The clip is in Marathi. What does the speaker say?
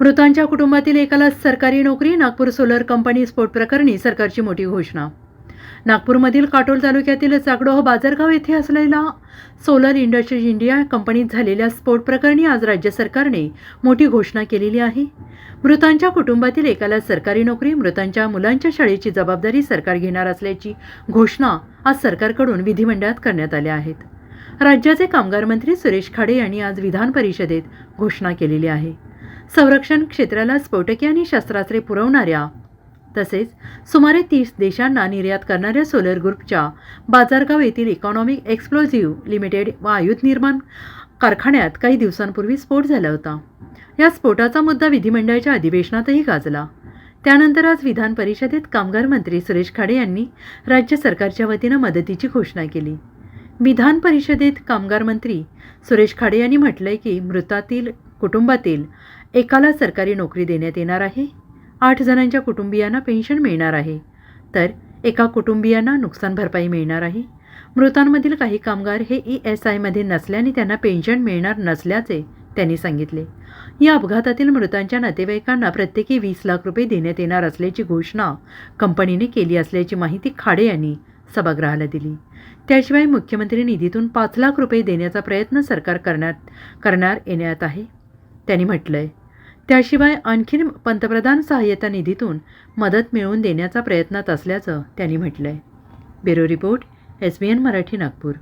मृतांच्या कुटुंबातील एकाला सरकारी नोकरी नागपूर सोलर कंपनी स्फोट प्रकरणी सरकारची मोठी घोषणा. नागपूरमधील काटोल तालुक्यातील चाकडोह बाजारगाव येथे असलेला सोलर इंडस्ट्रीज इंडिया कंपनीत झालेल्या स्फोट प्रकरणी आज राज्य सरकारने मोठी घोषणा केलेली आहे. मृतांच्या कुटुंबातील एकाला सरकारी नोकरी मृतांच्या मुलांच्या शाळेची जबाबदारी सरकार घेणार असल्याची घोषणा आज सरकारकडून विधिमंडळात करण्यात आल्या आहेत. राज्याचे कामगार मंत्री सुरेश खाडे यांनी आज विधान परिषदेत घोषणा केलेली आहे. संरक्षण क्षेत्राला स्फोटके आणि शस्त्रास्त्रे पुरवणाऱ्या तसेच सुमारे तीस देशांना निर्यात करणाऱ्या सोलर ग्रुपच्या बाजारगाव येथील इकॉनॉमिक एक्सप्लोझिव्ह लिमिटेड व आयुध निर्माण कारखान्यात काही दिवसांपूर्वी स्फोट झाला होता. या स्फोटाचा मुद्दा विधिमंडळाच्या अधिवेशनातही गाजला. त्यानंतर आज विधान परिषदेत कामगार मंत्री सुरेश खाडे यांनी राज्य सरकारच्या वतीनं मदतीची घोषणा केली. विधान परिषदेत कामगार मंत्री सुरेश खाडे यांनी म्हटलंय की मृतातील कुटुंबातील एकाला सरकारी नोकरी देण्यात येणार आहे. आठ जणांच्या कुटुंबियांना पेन्शन मिळणार आहे. तर एका कुटुंबियांना नुकसान भरपाई मिळणार आहे. मृतांमधील काही कामगार हे ई एस आयमध्ये नसल्याने त्यांना पेन्शन मिळणार नसल्याचे त्यांनी सांगितले. या अपघातातील मृतांच्या नातेवाईकांना प्रत्येकी वीस लाख रुपये देण्यात येणार असल्याची घोषणा कंपनीने केली असल्याची माहिती खाडे यांनी सभागृहाला दिली. त्याशिवाय मुख्यमंत्री निधीतून पाच लाख रुपये देण्याचा प्रयत्न सरकार करण्यात करणार येण्यात आहे. त्यांनी म्हटलं आहे त्याशिवाय आणखीन पंतप्रधान सहाय्यता निधीतून मदत मिळवून देण्याचा प्रयत्नात असल्याचं त्यांनी म्हटलंय. Bureau report S B N Marathi Nagpur.